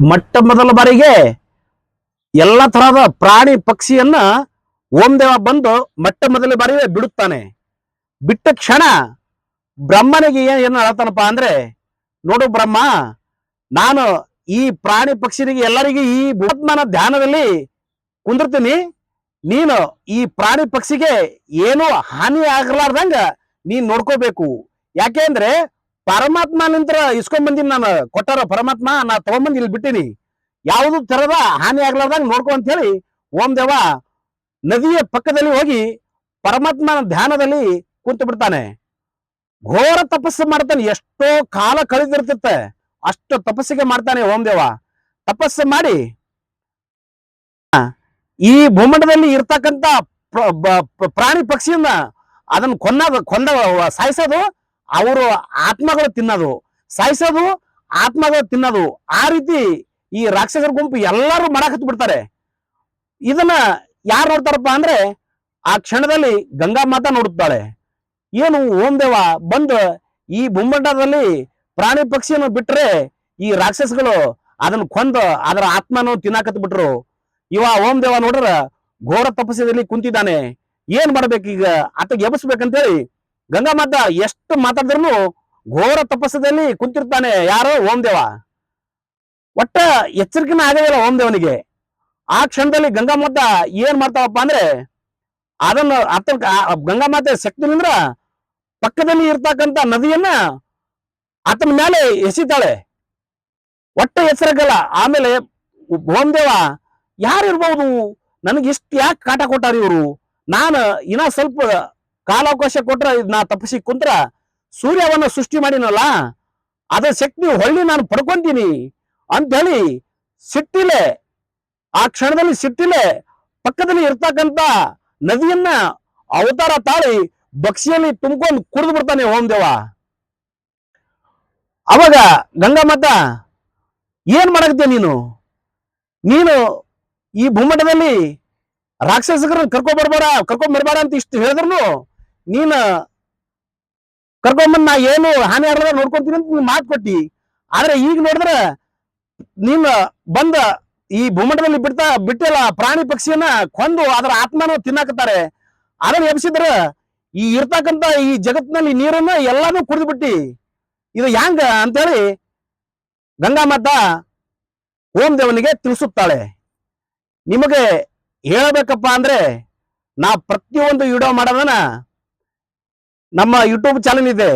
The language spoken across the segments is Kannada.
ಮೊಟ್ಟ ಮೊದಲ ಬಾರಿಗೆ ಎಲ್ಲ ತರಹದ ಪ್ರಾಣಿ ಪಕ್ಷಿಯನ್ನ ಓಂ ಬಂದು ಮೊಟ್ಟ ಮೊದಲ ಬಾರಿಗೆ ಬಿಡುತ್ತಾನೆ. ಬಿಟ್ಟ ಕ್ಷಣ ಬ್ರಹ್ಮನಿಗೆ ಏನ್ ಏನ್ ಹೇಳ್ತಾನಪ್ಪ ಅಂದ್ರೆ, ನೋಡು ಬ್ರಹ್ಮ, ನಾನು ಈ ಪ್ರಾಣಿ ಪಕ್ಷಿರಿಗೆ ಎಲ್ಲರಿಗೆ ಈ ಭೂತ್ಮನ ಧ್ಯಾನದಲ್ಲಿ ಕುಂದಿರ್ತೀನಿ. ನೀನು ಈ ಪ್ರಾಣಿ ಪಕ್ಷಿಗೆ ಏನು ಹಾನಿ ಆಗಲಾರ್ದಂಗ ನೀನ್ ನೋಡ್ಕೋಬೇಕು. ಯಾಕೆ ಅಂದ್ರೆ ಪರಮಾತ್ಮ ನಿಂತ್ರ ಇಸ್ಕೊಂಡ್ ಬಂದಿನಿ ನಾನು. ಕೊಟ್ಟಾರ ಪರಮಾತ್ಮ, ನಾ ತಗೊಂಬಂದ್ ಇಲ್ಲಿ ಬಿಟ್ಟಿನಿ. ಯಾವುದು ತರದ ಹಾನಿ ಆಗ್ಲಾರ್ದಂಗ ನೋಡ್ಕೊ ಅಂತ ಹೇಳಿ, ಓಂ ದೇವ ನದಿಯ ಪಕ್ಕದಲ್ಲಿ ಹೋಗಿ ಪರಮಾತ್ಮನ ಧ್ಯಾನದಲ್ಲಿ ಕುಂತು ಬಿಡ್ತಾನೆ. ಘೋರ ತಪಸ್ಸು ಮಾಡ್ತಾನೆ, ಎಷ್ಟೋ ಕಾಲ ಕಳೆದಿರ್ತಿತ್ತೆ ಅಷ್ಟು ತಪಸ್ಸಿಗೆ ಮಾಡ್ತಾನೆ ಓಂ ದೇವ. ತಪಸ್ಸು ಮಾಡಿ ಈ ಭೂಮಂಡದಲ್ಲಿ ಪ- ಪ್ರಾಣಿ ಪಕ್ಷಿಯನ್ನ ಅದನ್ನ ಕೊಂದ ಕೊಂದ ಸಾಯಿಸೋದು ಅವರು ಆತ್ಮಗಳು ತಿನ್ನೋದು. ಸಾಯಿಸೋದು ಆತ್ಮಗಳು ತಿನ್ನೋದು. ಆ ರೀತಿ ಈ ರಾಕ್ಷಸರ ಗುಂಪು ಎಲ್ಲರೂ ಮಾಡಾಕತ್ ಬಿಡ್ತಾರೆ ಇದನ್ನ ಯಾರು ನೋಡ್ತಾರಪ್ಪ ಅಂದ್ರೆ ಆ ಕ್ಷಣದಲ್ಲಿ ಗಂಗಾ ಮಾತಾ ನೋಡುತ್ತಾಳೆ. ಏನು ಓಂ ದೇವ ಬಂದು ಈ ಬೊಂಬಂಡದಲ್ಲಿ ಪ್ರಾಣಿ ಪಕ್ಷಿಯನ್ನು ಬಿಟ್ರೆ ಈ ರಾಕ್ಷಸಗಳು ಅದನ್ನ ಕೊಂದು ಅದರ ಆತ್ಮನು ತಿನ್ನಾಕತ್ ಬಿಟ್ರು ಇವ ಓಂ ದೇವ ನೋಡ್ರ ಘೋರ ತಪಸ್ಸಿನಲ್ಲಿ ಕುಂತಿದ್ದಾನೆ. ಏನ್ ಮಾಡ್ಬೇಕೀಗ? ಈಗ ಆತಗೆ ಎಬ್ಸ್ಬೇಕಂತೇಳಿ ಗಂಗಾ ಮಾತ ಎಷ್ಟು ಮಾತಾಡಿದ್ರು ಘೋರ ತಪಸ್ಸದಲ್ಲಿ ಕುಂತಿರ್ತಾನೆ ಯಾರೋ ಓಂ ದೇವ. ಒಟ್ಟ ಎಚ್ಚರಿಕೆನ ಆಗದಿಲ್ಲ ಓಂ ದೇವನಿಗೆ. ಆ ಕ್ಷಣದಲ್ಲಿ ಗಂಗಾ ಮಾತ ಏನ್ ಮಾಡ್ತಾವಪ್ಪ ಅಂದ್ರೆ ಅದನ್ನ ಅರ್ಥ ಗಂಗಾ ಮಾತೆ ಶಕ್ತಿನಿಂದ ಪಕ್ಕದಲ್ಲಿ ಇರ್ತಕ್ಕಂತ ನದಿಯನ್ನ ಆತನ ಮೇಲೆ ಎಸಿತಾಳೆ. ಒಟ್ಟ ಎಚ್ಚರಗಲ್ಲ ಆಮೇಲೆ ಓಂ ದೇವ ಯಾರು ಇರ್ಬೋದು ನನಗೆ ಇಷ್ಟು ಯಾಕೆ ಕಾಟ ಕೊಟ್ಟಾರ ಇವರು? ನಾನು ಇನ್ನ ಸ್ವಲ್ಪ ಕಾಲಾವಕಾಶ ಕೊಟ್ರ ಇದ್ ನಾ ಕುಂತ್ರ ಸೂರ್ಯವನ್ನ ಸೃಷ್ಟಿ ಮಾಡಿನಲ್ಲ ಅದ ಶಕ್ತಿ ಹೊಳ್ಳಿ ನಾನು ಪಡ್ಕೊಂತೀನಿ ಅಂತ ಹೇಳಿ ಸಿಟ್ಟಿಲೆ, ಆ ಕ್ಷಣದಲ್ಲಿ ಸಿಟ್ಟಿಲೆ ಪಕ್ಕದಲ್ಲಿ ಇರ್ತಕ್ಕಂತ ನದಿಯನ್ನ ಅವತಾರ ತಾಳಿ ಬಕ್ಷಿಯಲ್ಲಿ ತುಂಬ್ಕೊಂಡು ಕುಡಿದು ಬಿಡ್ತಾನೆ ಓಂ ದೇವ. ಅವಾಗ ಗಂಗಾ ಮಾತ, ಏನ್ ಮಾಡಕತ್ತೆ ನೀನು? ನೀನು ಈ ಭೂಮಠದಲ್ಲಿ ರಾಕ್ಷಸರನ್ನ ಕರ್ಕೊಂಡ್ ಬರ್ಬೇಡ ಕರ್ಕೊಂಡ್ ಬರ್ಬೇಡ ಅಂತ ಇಷ್ಟು ಹೇಳಿದ್ರು ನೀನ ಕರ್ಕೊಂಬಂದ್ ನಾ ಏನು ಹಾನಿ ಆಡ್ರ ನೋಡ್ಕೊಂತೀನಿ ಅಂತ ನೀನ್ ಮಾತು ಕೊಟ್ಟಿ. ಆದ್ರೆ ಈಗ ನೋಡಿದ್ರ ನೀನ್ ಬಂದ ಈ ಭೂಮಂಡಲದಲ್ಲಿ ಬಿಡ್ತಾ ಬಿಟ್ಟಿಲ್ಲ ಪ್ರಾಣಿ ಪಕ್ಷಿಯನ್ನ ಕೊಂದು ಅದರ ಆತ್ಮನ ತಿನ್ನಾಕತ್ತಾರೆ. ಅದನ್ನ ಎಬ್ಸಿದ್ರ ಈ ಇರ್ತಕ್ಕಂತ ಈ ಜಗತ್ತಿನಲ್ಲಿ ನೀರನ್ನ ಎಲ್ಲಾನು ಕುಡಿದು ಬಿಟ್ಟಿ ಇದು ಹ್ಯಾಂಗ ಅಂತೇಳಿ ಗಂಗಾ ಮಾತಾ ಓಂ ದೇವನಿಗೆ ತಿಳಿಸುತ್ತಾಳೆ. ನಿಮಗೆ ಹೇಳಬೇಕಪ್ಪ ಅಂದ್ರೆ ನಾ ಪ್ರತಿಯೊಂದು ವಿಡಿಯೋ ಮಾಡೋದನ್ನ ನಮ್ಮ ಯೂಟ್ಯೂಬ್ ಚಾನಲ್ ಇದೆ.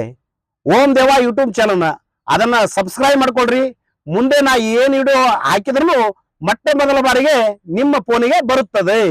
ಓಂ ದೇವ ಯೂಟ್ಯೂಬ್ ಚಾನಲ್ನ ಅದನ್ನ ಸಬ್ಸ್ಕ್ರೈಬ್ ಮಾಡ್ಕೊಳ್ರಿ. ಮುಂದೆ ನಾ ಏನು ವಿಡಿಯೋ ಹಾಕಿದ್ರು ಮೊಟ್ಟೆ ಮೊದಲ ಬಾರಿಗೆ ನಿಮ್ಮ ಫೋನಿಗೆ ಬರುತ್ತದೆ.